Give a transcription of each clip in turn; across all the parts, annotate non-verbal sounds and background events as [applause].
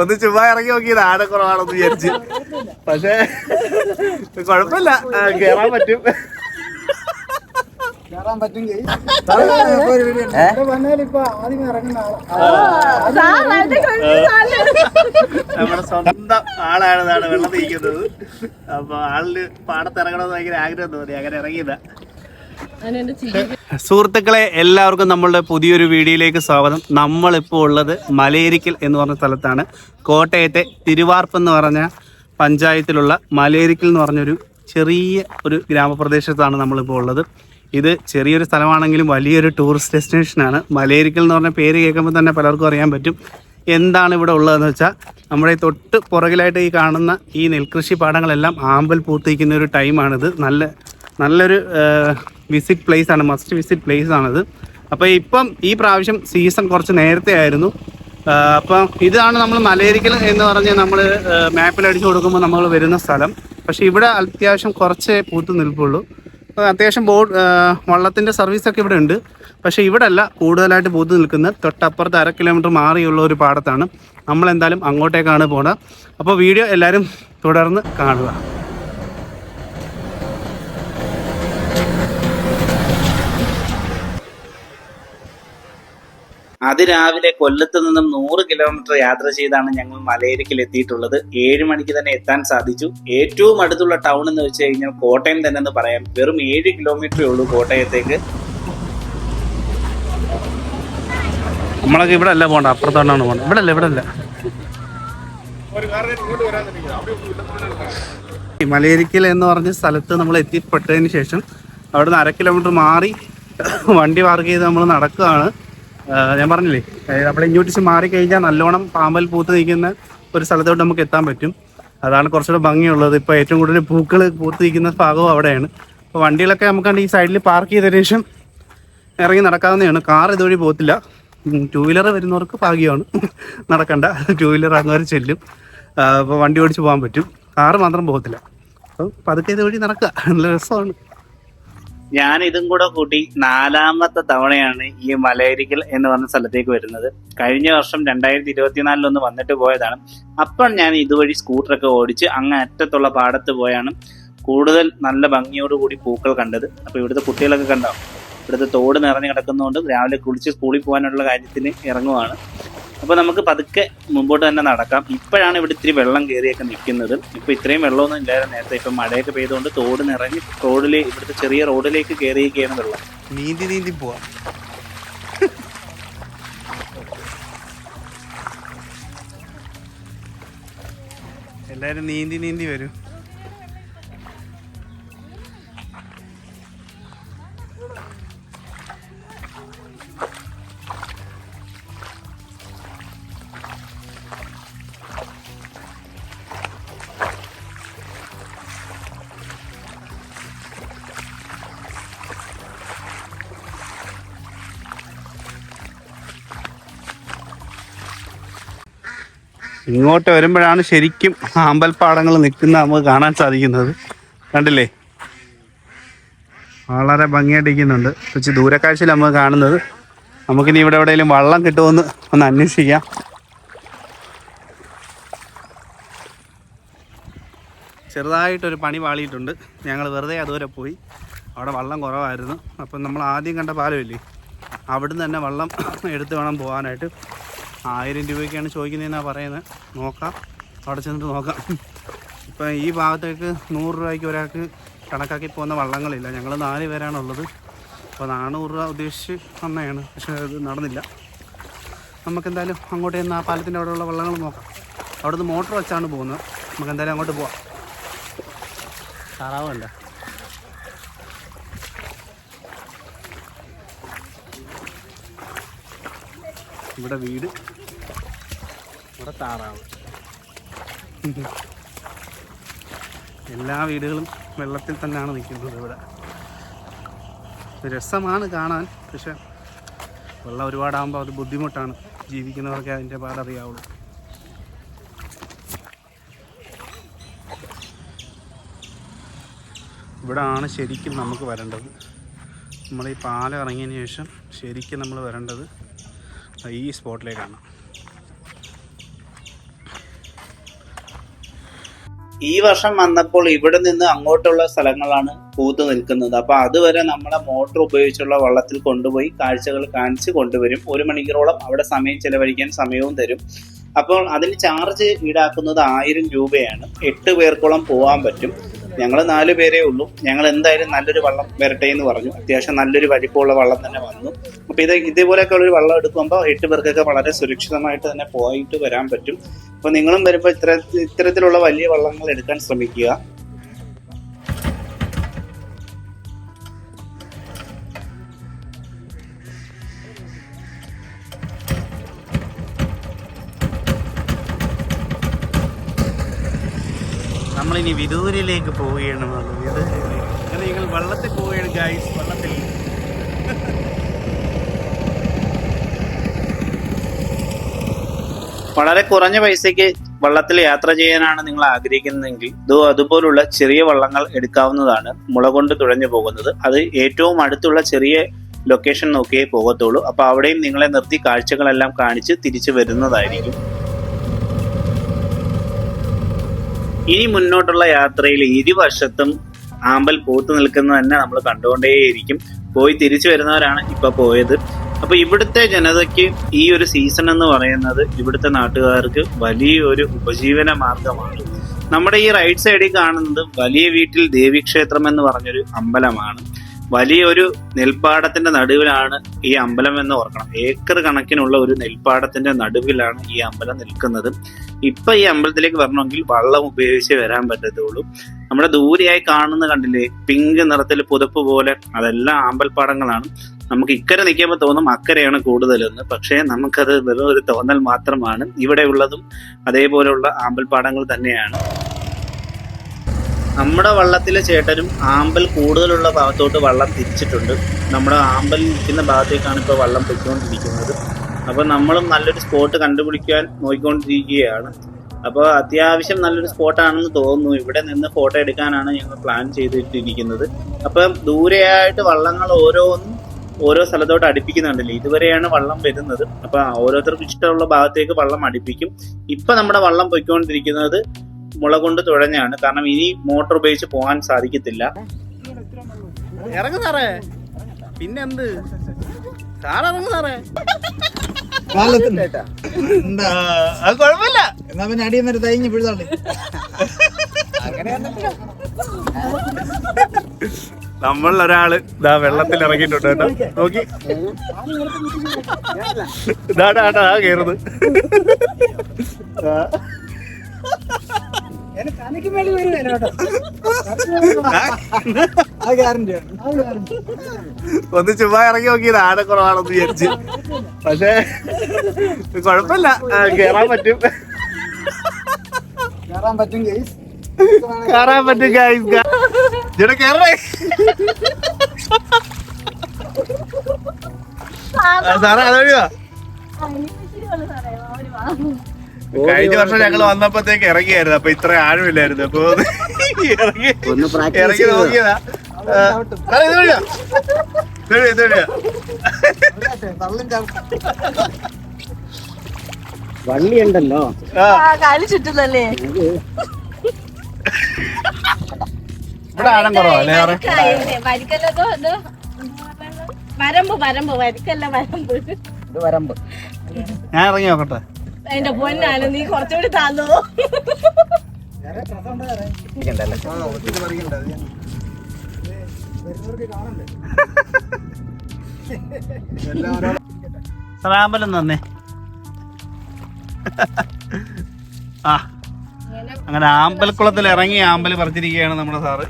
ഒന്ന് ചുമ്മാ ഇറങ്ങി നോക്കിയത്. ആടെ കുറവാണെന്ന് വിചാരിച്ചു. പക്ഷേ കുഴപ്പമില്ല. ആ, കേറാൻ പറ്റും. നമ്മുടെ സ്വന്തം ആളാണ് വെള്ളം തീക്കുന്നത് അപ്പൊ ആളിന് പാടത്തിറങ്ങണമെന്ന് ഭയങ്കര ആഗ്രഹം തോന്നി. അങ്ങനെ ഇറങ്ങിയതാ. സുഹൃത്തുക്കളെ എല്ലാവർക്കും നമ്മളുടെ പുതിയൊരു വീഡിയോയിലേക്ക് സ്വാഗതം. നമ്മളിപ്പോൾ ഉള്ളത് മലേരിക്കൽ എന്ന് പറഞ്ഞ സ്ഥലത്താണ്. കോട്ടയത്തെ തിരുവാർപ്പ് എന്ന് പറഞ്ഞ പഞ്ചായത്തിലുള്ള മലേരിക്കൽ എന്ന് പറഞ്ഞൊരു ചെറിയ ഒരു ഗ്രാമപ്രദേശത്താണ് നമ്മളിപ്പോൾ ഉള്ളത്. ഇത് ചെറിയൊരു സ്ഥലമാണെങ്കിലും വലിയൊരു ടൂറിസ്റ്റ് ഡെസ്റ്റിനേഷനാണ് മലേരിക്കൽ എന്ന് പറഞ്ഞ പേര് കേൾക്കുമ്പോൾ തന്നെ പലർക്കും അറിയാൻ പറ്റും. എന്താണ് ഇവിടെ ഉള്ളതെന്ന് വെച്ചാൽ നമ്മുടെ തൊട്ട് പുറകിലായിട്ട് ഈ കാണുന്ന ഈ നെൽകൃഷി പാടങ്ങളെല്ലാം ആമ്പൽ പൂത്തിരിക്കുന്ന ഒരു ടൈമാണിത് നല്ല നല്ലൊരു വിസിറ്റ് പ്ലേസ് ആണ് മസ്റ്റ് വിസിറ്റ് പ്ലേസ് ആണത്. അപ്പോൾ ഇപ്പം ഈ പ്രാവശ്യം സീസൺ കുറച്ച് നേരത്തെ ആയിരുന്നു. അപ്പം ഇതാണ് നമ്മൾ മലയരിക്കൽ എന്ന് പറഞ്ഞ് നമ്മൾ മാപ്പിൽ അടിച്ചു കൊടുക്കുമ്പോൾ നമ്മൾ വരുന്ന സ്ഥലം. പക്ഷേ ഇവിടെ അത്യാവശ്യം കുറച്ചേ പൂത്ത് നിൽപ്പുള്ളൂ. അത്യാവശ്യം ബോട്ട് വള്ളത്തിന്റെ സർവീസൊക്കെ ഇവിടെ ഉണ്ട്. പക്ഷേ ഇവിടെ അല്ല കൂടുതലായിട്ട് പൂത്ത് നിൽക്കുന്നത്. തൊട്ടപ്പുറത്ത് അര കിലോമീറ്റർ മാറിയുള്ള ഒരു പാടത്താണ്. നമ്മളെന്തായാലും അങ്ങോട്ടേക്കാണ് പോകുന്നത് അപ്പോൾ വീഡിയോ എല്ലാവരും തുടർന്ന് കാണുക. അതിരാവിലെ കൊല്ലത്ത് നിന്നും നൂറ് കിലോമീറ്റർ യാത്ര ചെയ്താണ് ഞങ്ങൾ മലയരിക്കിൽ എത്തിയിട്ടുള്ളത്. ഏഴ് മണിക്ക് തന്നെ എത്താൻ സാധിച്ചു. ഏറ്റവും അടുത്തുള്ള ടൗൺ എന്ന് വെച്ച് കഴിഞ്ഞാൽ കോട്ടയം തന്നെ എന്ന് പറയാം. വെറും ഏഴ് കിലോമീറ്ററേ ഉള്ളൂ കോട്ടയത്തേക്ക്. നമ്മളൊക്കെ ഇവിടെ അല്ല പോകണ്ട അപ്പുറത്താണ് പോകേണ്ടത് ഇവിടെ അല്ല ഇവിടെ അല്ല മലയരിക്കൽ എന്ന് പറഞ്ഞ സ്ഥലത്ത് നമ്മൾ എത്തിപ്പെട്ടതിന് ശേഷം അവിടുന്ന് അര കിലോമീറ്റർ മാറി വണ്ടി പാർക്ക് ചെയ്ത് നമ്മൾ നടക്കുകയാണ്. ഞാൻ പറഞ്ഞില്ലേ നമ്മൾ ഇങ്ങോട്ട് മാറി കഴിഞ്ഞാൽ നല്ലോണം പാമ്പൽ പൂത്ത് നിൽക്കുന്ന ഒരു സ്ഥലത്തോട്ട് നമുക്ക് എത്താൻ പറ്റും. അതാണ് കുറച്ചുകൂടെ ഭംഗിയുള്ളത്. ഇപ്പോൾ ഏറ്റവും കൂടുതൽ പൂക്കൾ പൂത്ത് നിൽക്കുന്ന ഭാഗവും അവിടെയാണ്. അപ്പോൾ വണ്ടികളൊക്കെ നമുക്ക് ഈ സൈഡിൽ പാർക്ക് ചെയ്ത ശേഷം ഇറങ്ങി നടക്കാവുന്നതാണ്. കാർ ഇതുവഴി പോകത്തില്ല. ടൂ വീലർ വരുന്നവർക്ക് ഭാഗ്യമാണ്. നടക്കണ്ട. ടൂ വീലർ അങ്ങോട്ട് ചെല്ലും അപ്പോൾ വണ്ടി ഓടിച്ച് പോകാൻ പറ്റും. കാറ് മാത്രം പോകത്തില്ല. അപ്പോൾ പതുക്കെ ഇതുവഴി നടക്കുക. നല്ല രസമാണ്. ഞാൻ ഇതും കൂടെ കൂട്ടി നാലാമത്തെ തവണയാണ് ഈ മലയരിക്കൽ എന്ന് പറഞ്ഞ സ്ഥലത്തേക്ക് വരുന്നത്. കഴിഞ്ഞ വർഷം രണ്ടായിരത്തി ഇരുപത്തിനാലിലൊന്ന് വന്നിട്ട് പോയതാണ്. അപ്പോൾ ഞാൻ ഇതുവഴി സ്കൂട്ടറൊക്കെ ഓടിച്ച് അങ്ങ് അറ്റത്തുള്ള പാടത്ത് പോയാണ് കൂടുതൽ നല്ല ഭംഗിയോടുകൂടി പൂക്കൾ കണ്ടത്. അപ്പോൾ ഇവിടുത്തെ കുട്ടികളൊക്കെ കണ്ടോ? ഇവിടുത്തെ തോട് നിറഞ്ഞു കിടക്കുന്നതുകൊണ്ട് രാവിലെ കുളിച്ച് സ്കൂളിൽ പോകാനുള്ള കാര്യത്തിന് ഇറങ്ങുവാണ്. അപ്പോൾ നമുക്ക് പതുക്കെ മുമ്പോട്ട് തന്നെ നടക്കാം. ഇപ്പോഴാണ് ഇവിടെ ഇത്തിരി വെള്ളം കയറിയൊക്കെ നിൽക്കുന്നത്. ഇപ്പോൾ ഇത്രയും വെള്ളമൊന്നും ഇല്ലായിരുന്നു നേരത്തെ. ഇപ്പൊ മഴയൊക്കെ പെയ്തുകൊണ്ട് തോട് നിറഞ്ഞ് റോഡിൽ ഇവിടുത്തെ ചെറിയ റോഡിലേക്ക് കയറിയൊക്കെയാണ് വെള്ളം. നീന്തി നീന്തി പോവാം. എല്ലാരും നീന്തി നീന്തി വരും. ഇങ്ങോട്ട് വരുമ്പോഴാണ് ശരിക്കും അമ്പൽപ്പാടങ്ങൾ നിൽക്കുന്ന നമുക്ക് കാണാൻ സാധിക്കുന്നത്. കണ്ടില്ലേ? വളരെ ഭംഗിയായിട്ടിരിക്കുന്നുണ്ട്. കുറച്ച് ദൂരക്കാഴ്ചയിൽ നമുക്ക് കാണുന്നത്. നമുക്കിനി ഇവിടെ എവിടെയെങ്കിലും വള്ളം കിട്ടുമെന്ന് ഒന്ന് അന്വേഷിക്കാം. ചെറുതായിട്ടൊരു പണി പാളിയിട്ടുണ്ട്. ഞങ്ങൾ വെറുതെ അതുവരെ പോയി. അവിടെ വള്ളം കുറവായിരുന്നു. അപ്പം നമ്മൾ ആദ്യം കണ്ട പാലമില്ലേ? അവിടുന്ന് തന്നെ വള്ളം എടുത്ത് വേണം പോകാനായിട്ട്. ആയിരം രൂപയ്ക്കാണ് ചോദിക്കുന്നതെന്നാണ് പറയുന്നത് നോക്കാം. അവിടെ ചെന്നിട്ട് നോക്കാം. ഇപ്പം ഈ ഭാഗത്തേക്ക് നൂറ് രൂപയ്ക്ക് ഒരാൾക്ക് കണക്കാക്കി പോകുന്ന വള്ളങ്ങളില്ല. ഞങ്ങൾ നാല് പേരാണുള്ളത്. അപ്പോൾ നാനൂറ് രൂപ ഉദ്ദേശിച്ച് വന്നതാണ്. പക്ഷേ അത് നടന്നില്ല. നമുക്ക് എന്തായാലും അങ്ങോട്ട് ചെന്ന് ആ പാലത്തിന്റെ അവിടെയുള്ള വള്ളങ്ങൾ നോക്കാം. അവിടുന്ന് മോട്ടോർ വെച്ചാണ് പോകുന്നത്. നമുക്ക് എന്തായാലും അങ്ങോട്ട് പോവാം. താറാവല്ല ഇവിടെ വീട്. ഇവിടെ താറാവ്. എല്ലാ വീടുകളും വെള്ളത്തിൽ തന്നെയാണ് നിൽക്കുന്നത് ഇവിടെ. രസമാണ് കാണാൻ പക്ഷെ വെള്ളം ഒരുപാടാകുമ്പോൾ അത് ബുദ്ധിമുട്ടാണ്. ജീവിക്കുന്നവർക്ക് അതിന്റെ പാടറിയാവുള്ളൂ ഇവിടെ ആണ് ശരിക്കും നമുക്ക് വരേണ്ടത്. നമ്മൾ ഈ പാലം ഇറങ്ങിയതിന് ശേഷം ശരിക്കും നമ്മൾ വരേണ്ടത് ഈ സ്പോട്ടിലേക്കാണ്. ഈ വർഷം വന്നപ്പോൾ ഇവിടെ നിന്ന് അങ്ങോട്ടുള്ള സ്ഥലങ്ങളാണ് പൂത്ത് നിൽക്കുന്നത്. അപ്പൊ അതുവരെ നമ്മളെ മോട്ടോർ ഉപയോഗിച്ചുള്ള വള്ളത്തിൽ കൊണ്ടുപോയി കാഴ്ചകൾ കാണിച്ച് കൊണ്ടുവരും. ഒരു മണിക്കൂറോളം അവിടെ സമയം ചെലവഴിക്കാൻ സമയവും തരും. അപ്പോൾ അതിന് ചാർജ് ഈടാക്കുന്നത് ആയിരം രൂപയാണ്. എട്ട് പേർക്കോളം പോകാൻ പറ്റും. ഞങ്ങൾ നാല് പേരേ ഉള്ളൂ. ഞങ്ങൾ എന്തായാലും നല്ലൊരു വള്ളം വരട്ടെ എന്ന് പറഞ്ഞു. അത്യാവശ്യം നല്ലൊരു വലിപ്പമുള്ള വള്ളം തന്നെ വന്നു. അപ്പൊ ഇത് ഇതേപോലെയൊക്കെ ഒരു വള്ളം എടുക്കുമ്പോൾ എട്ട് പേർക്കൊക്കെ വളരെ സുരക്ഷിതമായിട്ട് തന്നെ പോയിട്ട് വരാൻ പറ്റും. അപ്പൊ നിങ്ങളും വരുമ്പോൾ ഇത്ര ഇത്തരത്തിലുള്ള വലിയ വള്ളങ്ങൾ എടുക്കാൻ ശ്രമിക്കുക. നമ്മളിനി വിദൂരയിലേക്ക് പോവുകയാണ് വിദൂരിലേക്ക് അങ്ങനെ ഞങ്ങൾ വള്ളത്തിൽ പോവുകയാണ് ഗൈസ് വള്ളത്തിൽ. വളരെ കുറഞ്ഞ പൈസയ്ക്ക് വള്ളത്തിൽ യാത്ര ചെയ്യാനാണ് നിങ്ങൾ ആഗ്രഹിക്കുന്നതെങ്കിൽ ഇതോ അതുപോലുള്ള ചെറിയ വള്ളങ്ങൾ എടുക്കാവുന്നതാണ് മുള കൊണ്ട് തുഴഞ്ഞു പോകുന്നത്. അത് ഏറ്റവും അടുത്തുള്ള ചെറിയ ലൊക്കേഷൻ നോക്കിയേ പോകത്തുള്ളൂ. അപ്പൊ അവിടെയും നിങ്ങളെ നിർത്തി കാഴ്ചകളെല്ലാം കാണിച്ച് തിരിച്ചു വരുന്നതായിരിക്കും. ഇനി മുന്നോട്ടുള്ള യാത്രയിൽ ഇരുവശത്തും ആമ്പൽ പൂത്തു നിൽക്കുന്നത് തന്നെ നമ്മൾ കണ്ടുകൊണ്ടേയിരിക്കും. പോയി തിരിച്ചു വരുന്നവരാണ് ഇപ്പൊ പോയത്. അപ്പൊ ഇവിടുത്തെ ജനതയ്ക്ക് ഈ ഒരു സീസൺ എന്ന് പറയുന്നത് ഇവിടുത്തെ നാട്ടുകാർക്ക് വലിയൊരു ഉപജീവന മാർഗമാണ്. നമ്മുടെ ഈ റൈറ്റ് സൈഡിൽ കാണുന്നത് വലിയ വീട്ടിൽ ദേവീക്ഷേത്രം എന്ന് പറഞ്ഞൊരു അമ്പലമാണ്. വലിയൊരു നെൽപ്പാടത്തിന്റെ നടുവിലാണ് ഈ അമ്പലം എന്ന് ഓർക്കണം. ഏക്കർ കണക്കിനുള്ള ഒരു നെൽപ്പാടത്തിന്റെ നടുവിലാണ് ഈ അമ്പലം നിൽക്കുന്നത്. ഇപ്പൊ ഈ അമ്പലത്തിലേക്ക് വരണമെങ്കിൽ വള്ളം ഉപയോഗിച്ച് വരാൻ പറ്റത്തുള്ളൂ. നമ്മുടെ ദൂരെയായി കാണുന്ന കണ്ടില്ലേ പിങ്ക് നിറത്തിൽ പുതപ്പ് പോലെ അതെല്ലാം ആമ്പൽപ്പാടങ്ങളാണ്. നമുക്ക് ഇക്കരെ നിൽക്കുമ്പോൾ തോന്നും അക്കരെയാണ് കൂടുതലെന്ന്. പക്ഷേ നമുക്കത് വെറും ഒരു തോന്നൽ മാത്രമാണ്. ഇവിടെ ഉള്ളതും അതേപോലെയുള്ള ആമ്പൽപ്പാടങ്ങൾ തന്നെയാണ്. നമ്മുടെ വള്ളത്തിലെ ചേട്ടനും ആമ്പൽ കൂടുതലുള്ള ഭാഗത്തോട്ട് വള്ളം തിരിച്ചിട്ടുണ്ട്. നമ്മുടെ ആമ്പൽ നിൽക്കുന്ന ഭാഗത്തേക്കാണ് ഇപ്പോൾ വള്ളം പൊയ്ക്കൊണ്ടിരിക്കുന്നത്. അപ്പോൾ നമ്മളും നല്ലൊരു സ്പോട്ട് കണ്ടുപിടിക്കാൻ നോക്കിക്കൊണ്ടിരിക്കുകയാണ്. അപ്പോൾ അത്യാവശ്യം നല്ലൊരു സ്പോട്ടാണെന്ന് തോന്നുന്നു. ഇവിടെ നിന്ന് ഫോട്ടോ എടുക്കാനാണ് ഞങ്ങൾ പ്ലാൻ ചെയ്തിട്ടിരിക്കുന്നത്. അപ്പം ദൂരെയായിട്ട് വള്ളങ്ങൾ ഓരോന്നും ഓരോ സ്ഥലത്തോട്ട് അടുപ്പിക്കുന്നുണ്ടല്ലോ? ഇതുവരെയാണ് വള്ളം വരുന്നത്. അപ്പൊ ഓരോരുത്തർക്കും ഇഷ്ടമുള്ള ഭാഗത്തേക്ക് വള്ളം അടുപ്പിക്കും. ഇപ്പൊ നമ്മുടെ വള്ളം പൊയ്ക്കൊണ്ടിരിക്കുന്നത് മുള കൊണ്ട് തുഴഞ്ഞാണ്. കാരണം ഇനി മോട്ടോർ ഉപയോഗിച്ച് പോകാൻ സാധിക്കത്തില്ല. ഇറങ്ങു സാറേ പിന്നെന്ത് സാർ ഇറങ്ങു സാറേ കാലത്തുണ്ട് അത് കുഴപ്പമില്ല. എന്നാ പിന്നെ അടിയിൽ നിന്നൊരു തൈഞ്ഞ് പിഴുതാളി. നമ്മൾ ഒരാൾ ഇതാ വെള്ളത്തിൽ ഇറങ്ങിയിട്ടുണ്ട് കേട്ടോ. നോക്കി. ഇതാടാ ആ. തനിക്ക് കേട്ടോ. അത് ഗ്യാരണ്ടിയാണ് ഒന്ന് ചുമ്മാ ഇറങ്ങി നോക്കിയത് ആടെ കുറവാണെന്ന് വിചാരിച്ച്. പക്ഷേ കുഴപ്പമില്ല. കേറാൻ പറ്റും. കയറാൻ പറ്റും കേറാൻ പറ്റും ഗൈസ് ഇവിടെ കേറണേ. ആ, സാറേ അതൊഴിവാ കഴിഞ്ഞ വർഷം ഞങ്ങൾ വന്നപ്പോഴത്തേക്ക് ഇറങ്ങിയായിരുന്നു. അപ്പൊ ഇത്ര ആഴമില്ലായിരുന്നു അപ്പൊ [laughs] ഇറങ്ങി ഇറങ്ങി നോക്കിയതാ. വള്ളി ഉണ്ടല്ലോ. ആ. കാലി ചുറ്റുന്നല്ലേ? ഇവിടെ ആഴം കുറവല്ലേ വരിക്കല്ലോ വരമ്പ്? വരമ്പ് വരിക്കല്ല വരമ്പ് ഇത് വരമ്പ്. ഞാൻ ഇറങ്ങി നോക്കട്ടെ. എന്റെ പൊന്നാണ്. നീ കുറച്ചുകൂടി താന്നോ? ആ തന്നെ ആ അങ്ങനെ ആമ്പൽക്കുളത്തിൽ ഇറങ്ങി ആമ്പൽ പറിച്ചിരിക്കുകയാണ് നമ്മുടെ സാറ്.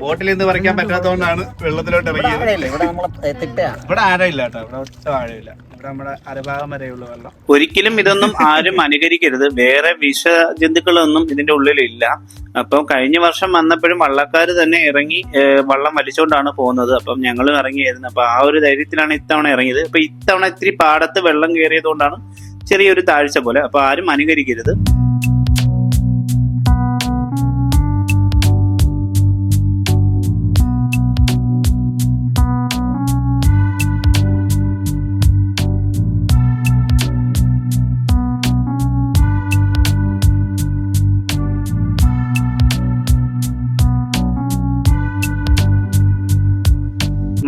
ബോട്ടിൽ നിന്ന് പറിക്കാൻ പറ്റാത്തതുകൊണ്ടാണ് വെള്ളത്തിലോട്ട് ഇറങ്ങിയത്. ഇവിടെ ആഴമില്ല കേട്ടോ. ഇവിടെ ഒറ്റ ആഴമില്ല ഇവിടെ നമ്മുടെ അരഭാഗം വരെയുള്ള വെള്ളം. ഒരിക്കലും ഇതൊന്നും ആരും അനുകരിക്കരുത്. വേറെ വിഷ ജന്തുക്കളൊന്നും ഇതിന്റെ ഉള്ളിലില്ല. അപ്പം കഴിഞ്ഞ വർഷം വന്നപ്പോഴും വള്ളക്കാർ തന്നെ ഇറങ്ങി വള്ളം വലിച്ചുകൊണ്ടാണ് പോകുന്നത്. അപ്പം ഞങ്ങളും ഇറങ്ങിയായിരുന്നു. അപ്പൊ ആ ഒരു ധൈര്യത്തിലാണ് ഇത്തവണ ഇറങ്ങിയത്. അപ്പൊ ഇത്തവണ ഇത്തിരി പാടത്ത് വെള്ളം കയറിയത് കൊണ്ടാണ് ചെറിയൊരു താഴ്ച പോലെ. അപ്പൊ ആരും അനുകരിക്കരുത്.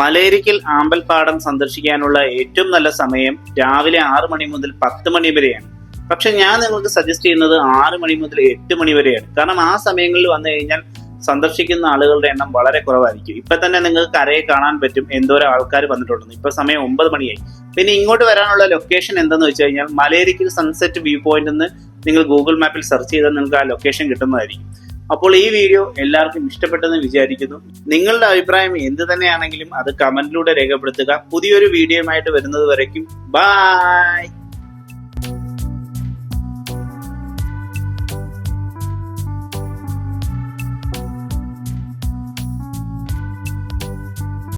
മലേരിക്കൽ ആമ്പൽപ്പാടം സന്ദർശിക്കാനുള്ള ഏറ്റവും നല്ല സമയം രാവിലെ ആറ് മണി മുതൽ പത്ത് മണി വരെയാണ്. പക്ഷെ ഞാൻ നിങ്ങൾക്ക് സജസ്റ്റ് ചെയ്യുന്നത് ആറ് മണി മുതൽ എട്ട് മണി വരെയാണ്. കാരണം ആ സമയങ്ങളിൽ വന്നു കഴിഞ്ഞാൽ സന്ദർശിക്കുന്ന ആളുകളുടെ എണ്ണം വളരെ കുറവായിരിക്കും. ഇപ്പൊ തന്നെ നിങ്ങൾക്ക് കരയെ കാണാൻ പറ്റും. എന്തോരം ആൾക്കാർ വന്നിട്ടുണ്ടെന്ന്. ഇപ്പൊ സമയം ഒമ്പത് മണിയായി. പിന്നെ ഇങ്ങോട്ട് വരാനുള്ള ലൊക്കേഷൻ എന്തെന്ന് വെച്ച് കഴിഞ്ഞാൽ മലേരിക്കൽ സൺസെറ്റ് വ്യൂ പോയിന്റ് നിങ്ങൾ ഗൂഗിൾ മാപ്പിൽ സെർച്ച് ചെയ്താൽ നിങ്ങൾക്ക് ആ ലൊക്കേഷൻ കിട്ടുന്നതായിരിക്കും. അപ്പോൾ ഈ വീഡിയോ എല്ലാവർക്കും ഇഷ്ടപ്പെട്ടെന്ന് വിചാരിക്കുന്നു. നിങ്ങളുടെ അഭിപ്രായം എന്ത് തന്നെയാണെങ്കിലും അത് കമന്റിലൂടെ രേഖപ്പെടുത്തുക. പുതിയൊരു വീഡിയോയുമായിട്ട് വരുന്നത് വരയ്ക്കും. ബൈ